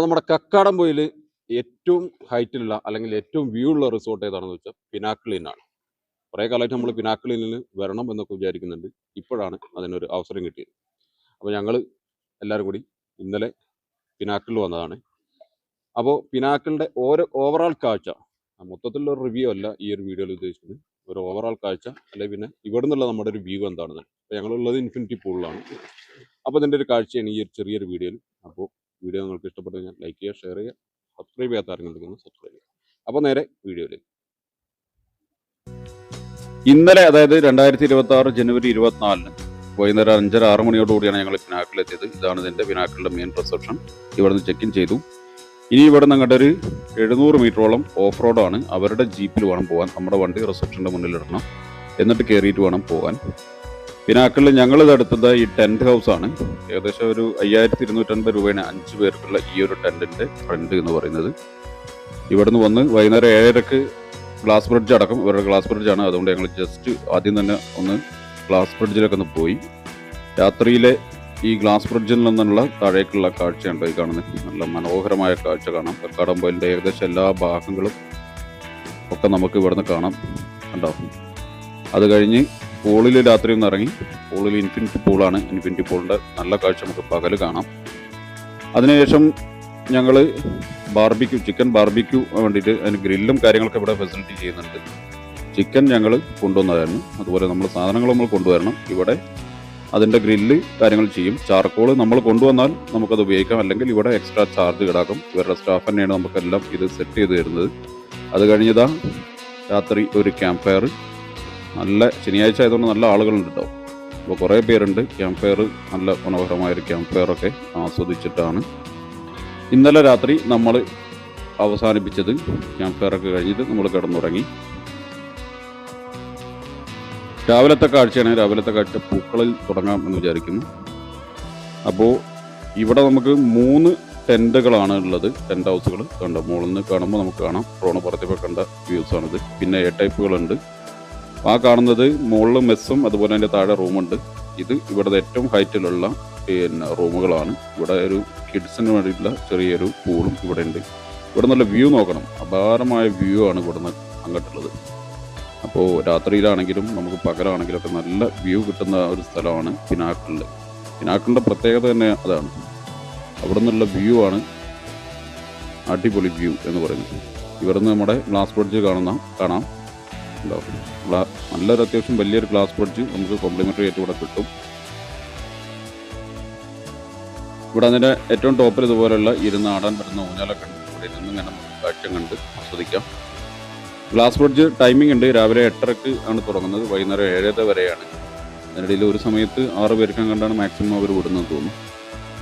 അപ്പോൾ നമ്മുടെ കക്കാടംപൊയിൽ ഏറ്റവും ഹൈറ്റിലുള്ള അല്ലെങ്കിൽ ഏറ്റവും വ്യൂ ഉള്ള റിസോർട്ട് ഏതാണെന്ന് വെച്ചാൽ പിനാക്കിളിനാണ് കുറേ കാലമായിട്ട് നമ്മൾ പിനാക്കിളിനിൽ വരണം എന്നൊക്കെ വിചാരിക്കുന്നുണ്ട്. ഇപ്പോഴാണ് അതിനൊരു അവസരം കിട്ടിയത്. അപ്പോൾ ഞങ്ങൾ എല്ലാവരും കൂടി ഇന്നലെ പിനാക്കിളിൽ വന്നതാണ്. അപ്പോൾ പിനാക്കിളിന്റെ ഓരോ ഓവറാൾ കാഴ്ച മൊത്തത്തിലുള്ള ഒരു റിവ്യൂ അല്ല ഈ ഒരു വീഡിയോയിൽ ഉദ്ദേശിക്കുന്നത് ഒരു ഓവറാൾ കാഴ്ച അല്ലെങ്കിൽ പിന്നെ ഇവിടെ നിന്നുള്ള നമ്മുടെ ഒരു വ്യൂ എന്താണെന്ന് അപ്പോൾ ഞങ്ങളുള്ളത് ഇൻഫിനിറ്റി പൂളിലാണ് അപ്പോൾ ഇതിന്റെ ഒരു കാഴ്ചയാണ് ഈ ഒരു ചെറിയൊരു വീഡിയോയിൽ അപ്പോൾ വീഡിയോ നിങ്ങൾക്ക് ഇഷ്ടപ്പെട്ടു കഴിഞ്ഞാൽ ലൈക്ക് ചെയ്യുക ഷെയർ ചെയ്യുക സബ്സ്ക്രൈബ് ചെയ്യാത്ത ആരെങ്കിലും സബ്സ്ക്രൈബ് ചെയ്യുക. അപ്പോൾ നേരെ വീഡിയോയിലേക്ക്. ഇന്നലെ അതായത് രണ്ടായിരത്തി ഇരുപത്തി ആറ് ജനുവരി ഇരുപത്തിനാലിന് വൈകുന്നേരം അഞ്ചര ആറ് മണിയോടുകൂടിയാണ് ഞങ്ങൾ പിനാക്കിലെത്തിയത്. ഇതാണ് ഇതിന്റെ പിനാക്കിളുടെ മെയിൻ റിസപ്ഷൻ ഇവിടെ നിന്ന് ചെക്ക് ഇൻ ചെയ്തു. ഇനി ഇവിടെ നിന്ന് അങ്ങോട്ട് ഒരു എഴുന്നൂറ് മീറ്ററോളം ഓഫ് റോഡാണ് അവരുടെ ജീപ്പിൽ വേണം പോകാൻ. നമ്മുടെ വണ്ടി റിസപ്ഷന്റെ മുന്നിൽ ഇടണം. എന്നിട്ട് കയറിയിട്ട് വേണം പോകാൻ. പിനാക്കിളിൽ ഞങ്ങൾ നടത്തുന്നത് ഈ ടെന്റ് ആണ് ഏകദേശം ഒരു അയ്യായിരത്തി ഇരുന്നൂറ്റൻപത് രൂപയാണ് അഞ്ച് പേർക്കുള്ള ഈ ഒരു ടെന്റിന്റെ റെന്റ് എന്ന് പറയുന്നത്. ഇവിടുന്ന് വന്ന് വൈകുന്നേരം ഏഴരക്ക് ഗ്ലാസ് ബ്രിഡ്ജ് അടക്കം ഇവരുടെ ഗ്ലാസ് ബ്രിഡ്ജാണ്. അതുകൊണ്ട് ഞങ്ങൾ ജസ്റ്റ് ആദ്യം തന്നെ ഒന്ന് ഗ്ലാസ് ബ്രിഡ്ജിലൊക്കെ ഒന്ന് പോയി. രാത്രിയിലെ ഈ ഗ്ലാസ് ബ്രിഡ്ജിൽ നിന്നുള്ള താഴേക്കുള്ള കാഴ്ചയുണ്ട് ഈ കാണുന്നത് നല്ല മനോഹരമായ കാഴ്ച കാണാം. കക്കാടമ്പലിന്റെ ഏകദേശം എല്ലാ ഭാഗങ്ങളും ഒക്കെ നമുക്ക് ഇവിടുന്ന് കാണാം. ഉണ്ടാവും അത് കഴിഞ്ഞ് പൂളിൽ രാത്രി ഒന്ന് ഇറങ്ങി. പൂളിൽ ഇൻഫിനിറ്റി പൂളാണ് ഇൻഫിനിറ്റി പൂളിന്റെ നല്ല കാഴ്ച നമുക്ക് പകൽ കാണാം. അതിനുശേഷം ഞങ്ങൾ ബാർബിക്യൂ ചിക്കൻ ബാർബിക്യൂ വേണ്ടിയിട്ട് അതിന് ഗ്രില്ലും കാര്യങ്ങളൊക്കെ ഇവിടെ ഫെസിലിറ്റി ചെയ്യുന്നുണ്ട്. ചിക്കൻ ഞങ്ങൾ കൊണ്ടുവന്നതായിരുന്നു. അതുപോലെ നമ്മൾ സാധനങ്ങൾ നമ്മൾ കൊണ്ടുവരണം. ഇവിടെ അതിന്റെ ഗ്രില്ല് കാര്യങ്ങൾ ചെയ്യും. ചാർക്കോൾ നമ്മൾ കൊണ്ടുവന്നാൽ നമുക്കത് ഉപയോഗിക്കാം. അല്ലെങ്കിൽ ഇവിടെ എക്സ്ട്രാ ചാർജ് ഈടാക്കും. ഇവരുടെ സ്റ്റാഫ് തന്നെയാണ് നമുക്കെല്ലാം ഇത് സെറ്റ് ചെയ്ത് തരുന്നത്. അത് കഴിഞ്ഞതാ രാത്രി ഒരു ക്യാമ്പ് ഫയർ നല്ല ശനിയാഴ്ച ആയതുകൊണ്ട് നല്ല ആളുകളുണ്ട് കേട്ടോ. അപ്പോൾ കുറേ പേരുണ്ട്. ക്യാമ്പ് ഫയർ നല്ല മനോഹരമായ ഒരു ക്യാമ്പ് ഫെയറൊക്കെ ആസ്വദിച്ചിട്ടാണ് ഇന്നലെ രാത്രി നമ്മൾ അവസാനിപ്പിച്ചത്. ക്യാമ്പ് ഫെയറൊക്കെ കഴിഞ്ഞിട്ട് നമ്മൾ കിടന്നുറങ്ങി. രാവിലത്തെ കാഴ്ചയാണ്. രാവിലത്തെ കാഴ്ച പൂക്കളിൽ തുടങ്ങാം എന്ന് വിചാരിക്കുന്നു. അപ്പോൾ ഇവിടെ നമുക്ക് മൂന്ന് ടെന്റുകളാണ് ഉള്ളത്. ടെന്റ് ഹൗസുകൾ. കണ്ട? മുകളിൽ നിന്ന് കാണുമ്പോൾ നമുക്ക് കാണാം. ഡ്രോണ് പുറത്തേക്ക് കണ്ട വ്യൂസാണിത്. പിന്നെ എ ടൈപ്പുകളുണ്ട് ആ കാണുന്നത് മുകളിൽ മെസ്സും അതുപോലെ തന്നെ താഴെ റൂമുണ്ട്. ഇത് ഇവിടുത്തെ ഏറ്റവും ഹൈറ്റിലുള്ള പിന്നെ റൂമുകളാണ്. ഇവിടെ ഒരു കിഡ്സിന് വേണ്ടിയിട്ടുള്ള ചെറിയൊരു പൂളും ഇവിടെ ഉണ്ട്. ഇവിടെ നല്ല വ്യൂ നോക്കണം. അപാരമായ വ്യൂ ആണ് ഇവിടുന്ന് അങ്ങോട്ടുള്ളത്. അപ്പോൾ രാത്രിയിലാണെങ്കിലും നമുക്ക് പകലാണെങ്കിലും ഒക്കെ നല്ല വ്യൂ കിട്ടുന്ന ഒരു സ്ഥലമാണ് പിനാക്കിളിൽ പിനാക്കിളിന്റെ പ്രത്യേകത തന്നെ അതാണ്. അവിടെ നിന്നുള്ള വ്യൂ ആണ് അടിപൊളി വ്യൂ എന്ന് പറയുന്നത്. ഇവിടുന്ന് നമ്മുടെ ഗ്ലാസ് ബ്രിഡ്ജ് കാണുന്ന കാണാം. ഉണ്ടാവും. നല്ലൊരു അത്യാവശ്യം വലിയൊരു ഗ്ലാസ് പഠിച്ച് നമുക്ക് കോംപ്ലിമെന്ററി ആയിട്ട് ഇവിടെ കിട്ടും. ഇവിടെ അതിന്റെ ഏറ്റവും ടോപ്പിൽ ഇതുപോലുള്ള ഇരുന്ന് ആടാൻ പറ്റുന്ന ഊഞ്ഞാലൊക്കെ ഉണ്ട്. ഇവിടെ ഇരുന്ന് ഇങ്ങനെ കാഴ്ച കണ്ട് ആസ്വദിക്കാം. ഗ്ലാസ് ബ്രിഡ്ജ് ടൈമിംഗ് ഉണ്ട്. രാവിലെ എട്ടരക്ക് ആണ് തുടങ്ങുന്നത്. വൈകുന്നേരം ഏഴര വരെയാണ്. അതിനിടയിൽ ഒരു സമയത്ത് ആറ് പേർക്കും കണ്ടാണ് മാക്സിമം അവർ വിടുന്നത് തോന്നുന്നു.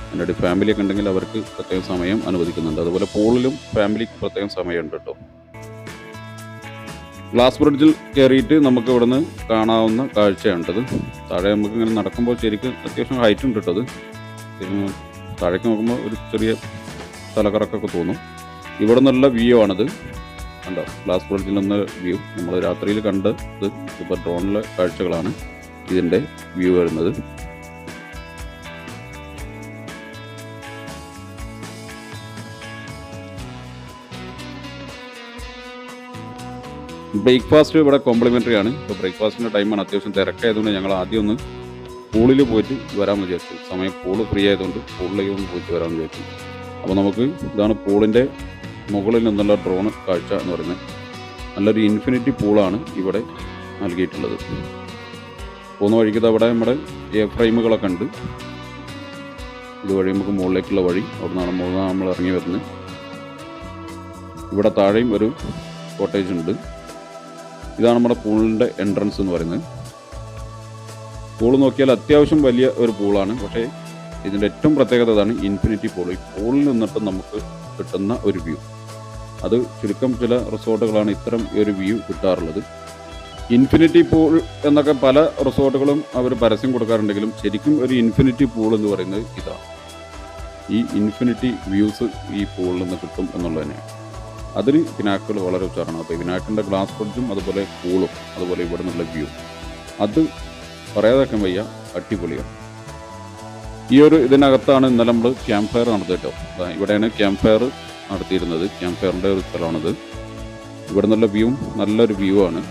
അതിനിടയിൽ ഫാമിലിയൊക്കെ ഉണ്ടെങ്കിൽ അവർക്ക് പ്രത്യേകം സമയം അനുവദിക്കുന്നുണ്ട്. അതുപോലെ പൂളിലും ഫാമിലിക്ക് പ്രത്യേകം സമയമുണ്ട് കേട്ടോ. ഗ്ലാസ് ബ്രിഡ്ജിൽ കയറിയിട്ട് നമുക്ക് ഇവിടുന്ന് കാണാവുന്ന കാഴ്ചയാണിട്ടത് താഴെ നമുക്ക് ഇങ്ങനെ നടക്കുമ്പോൾ ശരിക്കും അത്യാവശ്യം ഹൈറ്റ് ഉണ്ട് കേട്ടോ അത്. പിന്നെ താഴേക്ക് നോക്കുമ്പോൾ ഒരു ചെറിയ തലകറക്കൊക്കെ തോന്നും. ഇവിടെ നിന്നുള്ള വ്യൂ ആണിത്. കണ്ടോ ഗ്ലാസ് ബ്രിഡ്ജിൽ നിന്ന് വ്യൂ നമ്മൾ രാത്രിയിൽ കണ്ടത് ഇപ്പോൾ ഡ്രോണിലെ കാഴ്ചകളാണ് ഇതിന്റെ വ്യൂ വരുന്നത്. ബ്രേക്ക്ഫാസ്റ്റ് ഇവിടെ കോംപ്ലിമെന്ററി ആണ്. ഇപ്പോൾ ബ്രേക്ക്ഫാസ്റ്റിന്റെ ടൈമാണ് അത്യാവശ്യം തിരക്കായതുകൊണ്ട് ഞങ്ങൾ ആദ്യം ഒന്ന് പൂളിൽ പോയിട്ട് വരാമെന്ന് വിചാരിച്ചു. സമയം പൂൾ ഫ്രീ ആയതുകൊണ്ട് പൂളിലേക്ക് ഒന്ന് പോയിട്ട് വരാമെന്ന് വിചാരിച്ചു. അപ്പോൾ നമുക്ക് ഇതാണ് പൂളിന്റെ മുകളിൽ നിന്നുള്ള ഡ്രോൺ കാഴ്ച എന്ന് പറയുന്നത്. നല്ലൊരു ഇൻഫിനിറ്റി പൂളാണ് ഇവിടെ നൽകിയിട്ടുള്ളത്. പോകുന്ന വഴിക്ക് അവിടെ നമ്മുടെ എ ഫ്രെയിമുകളൊക്കെ ഉണ്ട്. ഇതുവഴി നമുക്ക് മുകളിലേക്കുള്ള വഴി അവിടെ നിന്നാണ് മുകളിൽ നമ്മൾ ഇറങ്ങി വരുന്നത്. ഇവിടെ താഴെയും ഒരു കോട്ടേജ് ഉണ്ട്. ഇതാണ് നമ്മുടെ പൂളിന്റെ എൻട്രൻസ് എന്ന് പറയുന്നത്. പൂൾ നോക്കിയാൽ അത്യാവശ്യം വലിയ ഒരു പൂളാണ്. പക്ഷേ ഇതിന്റെ ഏറ്റവും പ്രത്യേകത അതാണ് ഇൻഫിനിറ്റി പൂൾ ഈ പൂളിൽ നിന്നിട്ട് നമുക്ക് കിട്ടുന്ന ഒരു വ്യൂ അത് ചുരുക്കം ചില റിസോർട്ടുകളാണ് ഇത്തരം ഒരു വ്യൂ കിട്ടാറുള്ളത്. ഇൻഫിനിറ്റി പൂൾ എന്നൊക്കെ പല റിസോർട്ടുകളും അവർ പരസ്യം കൊടുക്കാറുണ്ടെങ്കിലും ശരിക്കും ഒരു ഇൻഫിനിറ്റി പൂൾ എന്ന് പറയുന്നത് ഇതാണ്. ഈ ഇൻഫിനിറ്റി വ്യൂസ് ഈ പൂളിൽ നിന്ന് കിട്ടും എന്നുള്ളത് അതിന് പിനാക്കൾ വളരെ ഉച്ചാരണം അപ്പോൾ പിനാക്കിന്റെ ഗ്ലാസ് ബ്രിഡ്ജും അതുപോലെ കൂളും അതുപോലെ ഇവിടെ നിന്നുള്ള വ്യൂ അത് പറയാതാക്കാൻ വയ്യ അടിപൊളിയാണ്. ഈ ഒരു ഇതിനകത്താണ് ഇന്നലെ നമ്മൾ ക്യാമ്പ് ഫയർ നടത്തിയിട്ടോ ഇവിടെയാണ് ക്യാമ്പ് ഫയർ നടത്തിയിരുന്നത്. ക്യാമ്പ് ഫയറിന്റെ ഒരു സ്ഥലമാണിത്. ഇവിടെ നിന്നുള്ള വ്യൂവും നല്ലൊരു വ്യൂ ആണ്.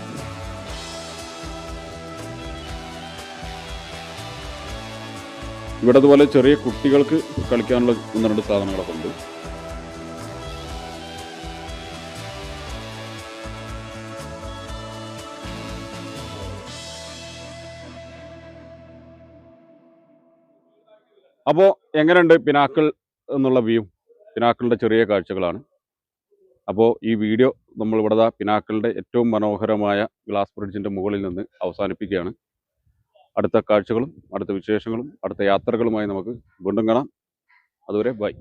ഇവിടെ അതുപോലെ ചെറിയ കുട്ടികൾക്ക് കളിക്കാനുള്ള ഒന്ന് രണ്ട് സാധനങ്ങളൊക്കെ ഉണ്ട്. അപ്പോൾ എങ്ങനെയുണ്ട് പിനാക്കിൾ എന്നുള്ള വ്യൂ പിനാക്കിളിന്റെ ചെറിയ കാഴ്ചകളാണ്. അപ്പോൾ ഈ വീഡിയോ നമ്മളിവിടെ ദാ പിനാക്കിളിന്റെ ഏറ്റവും മനോഹരമായ ഗ്ലാസ് ബ്രിഡ്ജിന്റെ മുകളിൽ നിന്ന് അവസാനിപ്പിക്കുകയാണ്. അടുത്ത കാഴ്ചകളും അടുത്ത വിശേഷങ്ങളും അടുത്ത യാത്രകളുമായി നമുക്ക് വീണ്ടും കാണാം. അതുവരെ ബൈ